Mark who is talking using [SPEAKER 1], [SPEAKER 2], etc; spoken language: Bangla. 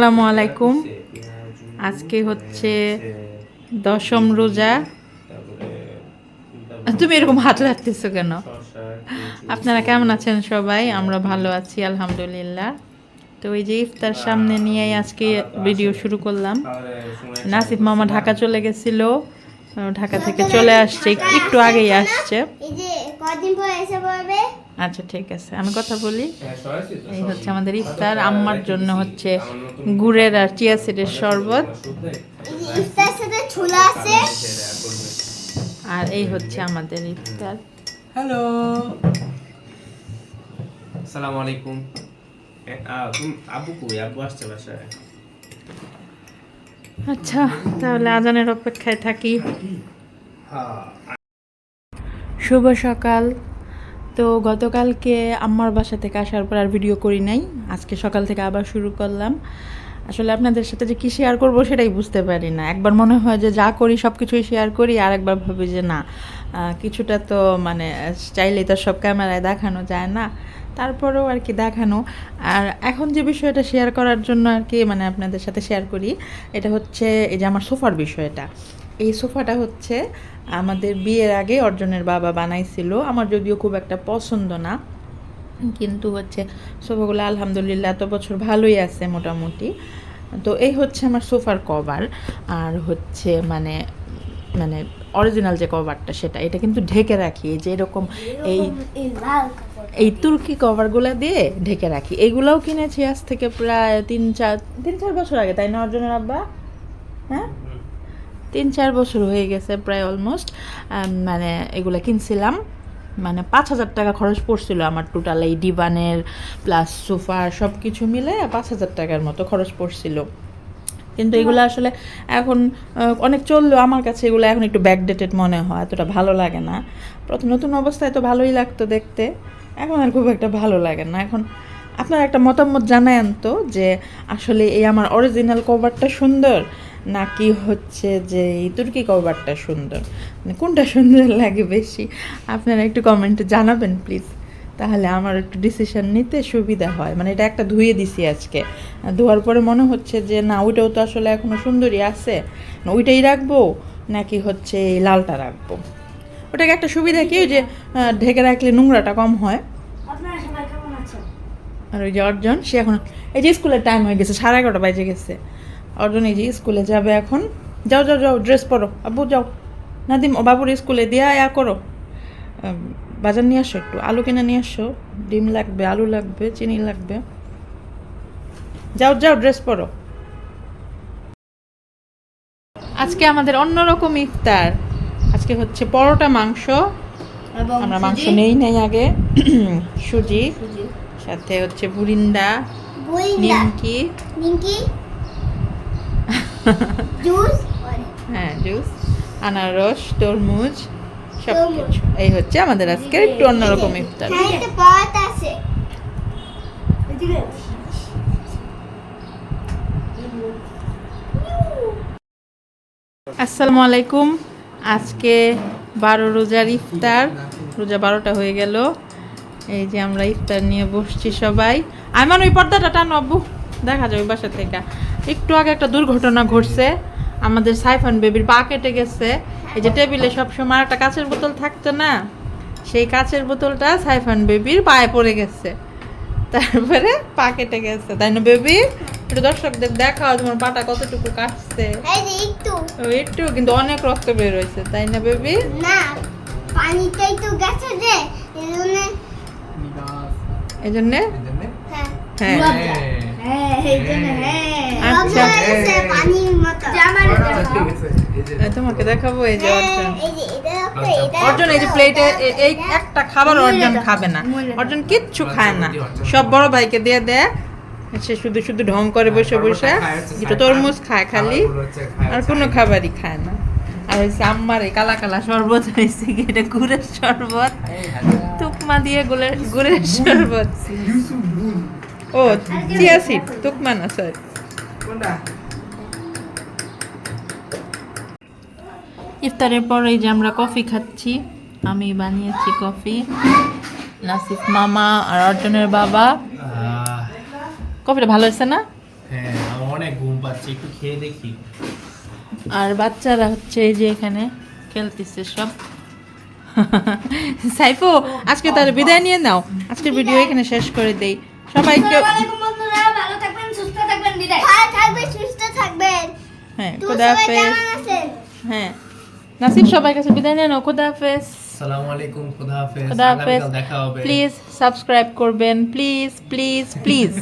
[SPEAKER 1] আসসালামু আলাইকুম। আজকে হচ্ছে দশম রোজা। তুমি এরকম হাত লাগতেছো কেন? আপনারা কেমন আছেন সবাই? আমরা ভালো আছি, আলহামদুলিল্লাহ। তো ওই যে ইফতার সামনে নিয়েই আজকে ভিডিও শুরু করলাম। নাসিফ মামা ঢাকা চলে গেছিল। ঢাকা থেকে চলে আসছে একটু আগেই আসছে।
[SPEAKER 2] এই যে কদিন পর এসে পড়বে?
[SPEAKER 1] আচ্ছা ঠিক আছে আমি কথা বলি। এই হচ্ছে আমাদের ইফতার আম্মার জন্য হচ্ছে গুড়ের আর চিয়া সিডের শরবত।
[SPEAKER 2] আছে?
[SPEAKER 1] আর এই হচ্ছে আমাদের ইফতার।
[SPEAKER 3] হ্যালো। আসসালামু আলাইকুম। এ, আ, তুমি আব্বু কই? আব্বু আসছে বাসায়।
[SPEAKER 1] আচ্ছা তাহলে আজানের অপেক্ষায় থাকি। শুভ সকাল। তো গতকালকে আমার বাসা থেকে আসার পর আর ভিডিও করি নাই। আজকে সকাল থেকে আবার শুরু করলাম। আসলে আপনাদের সাথে যে কী শেয়ার করব সেটাই বুঝতে পারি না। একবার মনে হয় যে যা করি সব কিছুই শেয়ার করি, আর একবার ভাবি যে না কিছুটা তো মানে চাইলেই তো সব ক্যামেরায় দেখানো যায় না। তারপরেও আর কি দেখানো। আর এখন যে বিষয়টা শেয়ার করার জন্য আর কি মানে আপনাদের সাথে শেয়ার করি, এটা হচ্ছে এই যে আমার সোফার বিষয়টা। এই সোফাটা হচ্ছে আমাদের বিয়ের আগে অর্জনের বাবা বানাইছিল। আমার যদিও খুব একটা পছন্দ না। কিন্তু হচ্ছে সোফাগুলো আলহামদুলিল্লাহ এত বছর ভালোই আছে মোটামুটি। তো এই হচ্ছে আমার সোফার কভার আর হচ্ছে মানে মানে অরিজিনাল যে কভারটা সেটা এটা কিন্তু ঢেকে রাখি এই যে এরকম এই
[SPEAKER 2] এই
[SPEAKER 1] তুর্কি কভারগুলো দিয়ে ঢেকে রাখি। এগুলোও কিনেছি আজ থেকে প্রায় তিন চার তিন চার বছর আগে তাই না অর্জনের আব্বা? হ্যাঁ? তিন চার বছর হয়ে গেছে প্রায় অলমোস্ট মানে এগুলো কিনছিলাম। মানে পাঁচ হাজার টাকা খরচ পড়ছিল আমার টোটাল এই ডিবানের প্লাস সোফা সব কিছু মিলে পাঁচ হাজার টাকার মতো খরচ পড়ছিল। কিন্তু এগুলো আসলে এখন অনেক চলল আমার কাছে, এগুলো এখন একটু ব্যাকডেটেড মনে হয়, এতটা ভালো লাগে না। প্রথম নতুন অবস্থায় তো ভালোই লাগতো দেখতে, এখন আর খুব একটা ভালো লাগে না। এখন আপনার একটা মতামত জানায়েন তো যে আসলে এই আমার অরিজিনাল কভারটা সুন্দর নাকি হচ্ছে যে এই তুর্কি কভারটা সুন্দর? মানে কোনটা সুন্দর লাগে বেশি? আপনারা একটু কমেন্টে জানাবেন প্লিজ তাহলে আমার একটু ডিসিশন নিতে সুবিধা হয়। মানে এটা একটা ধুয়ে দিছি আজকে। ধোয়ার পরে মনে হচ্ছে যে না ওইটাও তো আসলে এখনও সুন্দরই আছে। ওইটাই রাখব নাকি হচ্ছে এই লালটা রাখব? ওটাকে একটা সুবিধা কি যে ঢেকে রাখলে নোংরাটা কম হয়? আর ওই যে অর্জন সে এখন এই যে স্কুলের টাইম হয়ে গেছে সাড়ে এগারোটা বাজে গেছে। অর্জন এই যে স্কুলে যাবে এখন। যাও যাও যাও ড্রেস পরো। আব্বু যাও। নাদিম ও বাবুর স্কুলে দেয়া ইয়া করো। বাজার নিয়ে আসো একটু। আলু কিনে নিয়ে আসো। ডিম লাগবে আলু লাগবে চিনি লাগবে। যাও যাও ড্রেস পরো। আজকে আমাদের অন্যরকম ইফতার। আজকে হচ্ছে পরোটা মাংস। আমরা মাংস নেই নেই আগে। সুজি। সাথে হচ্ছে বুরিন্দা নিমকি।
[SPEAKER 2] নিমকি? জুস
[SPEAKER 1] হ্যাঁ জুস আনারস তরমুজ সব কিছু এই হচ্ছে আমাদের আজকে একটু অন্যরকম ইফতার।
[SPEAKER 2] হ্যাঁ
[SPEAKER 1] আসসালামু আলাইকুম। আজকে বারো রোজার ইফতার। রোজা বারোটা হয়ে গেল। এই যে আমরা ইফতার নিয়ে বসছি সবাই। আমার ওই পর্দাটা টানো আব্বু। দেখা যাবে বাসা থেকে। একটু আগে একটা দুর্ঘটনা ঘটছে। আমাদের সাইফান বেবির পা কেটে গেছে। এই যে টেবিলে সবসময় একটা কাঁচের বোতল থাকতো না সেই কাঁচের বোতলটা সাইফান বেবির পায়ে পড়ে গেছে। তারপরে পা কেটে গেছে। তাই না বেবি? একটু দর্শকদের দেখাও তোমার পাটা কতটুকু কাটছে।
[SPEAKER 2] একটু।
[SPEAKER 1] একটু কিন্তু অনেক রক্ত বের হয়েছে। তাই না বেবি?
[SPEAKER 2] না পানিটাই তো গেছে যে এই জন্য
[SPEAKER 1] এই জন্যে?
[SPEAKER 2] হ্যাঁ।
[SPEAKER 1] হ্যাঁ।
[SPEAKER 2] হ্যাঁ হ্যাঁ।
[SPEAKER 1] আচ্ছা।
[SPEAKER 2] মতো। জামার
[SPEAKER 1] এই তোমাকে দেখাবো এই যে অর্জন। অর্জন এই যে প্লেটে এই একটা খাবার অর্জন খাবে না। অর্জন কিচ্ছু খায় না। সব বড় ভাইকে দিয়ে দেয় সে শুধু শুধু ঢং করে বসে বসে। দুটো তরমুজ খায়। খালি। আর কোনো খাবারই খায় না। আর হয়েছে আম্মার এই কালা কালা শরবত হয়েছে কি এটা গুড়ের শরবত। তুকমা দিয়ে গুড়ের গুড়ের শরবত। ও চিয়া সিড তুকমা না স্যার ইফতারের পর এই যে আমরা কফি খাচ্ছি আমি বানিয়েছি কফি। নাসিফ মামা আর অর্জনের বাবা। কফিটা ভালো হয়েছে না?
[SPEAKER 3] হ্যাঁ অনেক ঘুম পাচ্ছে একটু খেয়ে দেখি।
[SPEAKER 1] আর বাচ্চারা হচ্ছে এই যে এখানে খেলতেছে সব। সাইফো আজকে তাহলে বিদায় নিয়ে নাও। আজকের ভিডিও এখানে শেষ করে দেই। সবাইকে
[SPEAKER 2] আসসালামু ভালো থাকবেন সুস্থ থাকবেন বিদায়। ভালো থাকবেন সুস্থ থাকবেন।
[SPEAKER 1] হ্যাঁ খোদা হাফেজ। হ্যাঁ। নাসিব সবাই কাছে বিদায় নেন খোদা হাফেজ।
[SPEAKER 3] সালাম আলাইকুম খুদা হাফেজ।
[SPEAKER 1] খোদা হাফেজ।
[SPEAKER 3] দেখা হবে।
[SPEAKER 1] প্লিজ সাবস্ক্রাইব করবেন প্লিজ প্লিজ প্লিজ।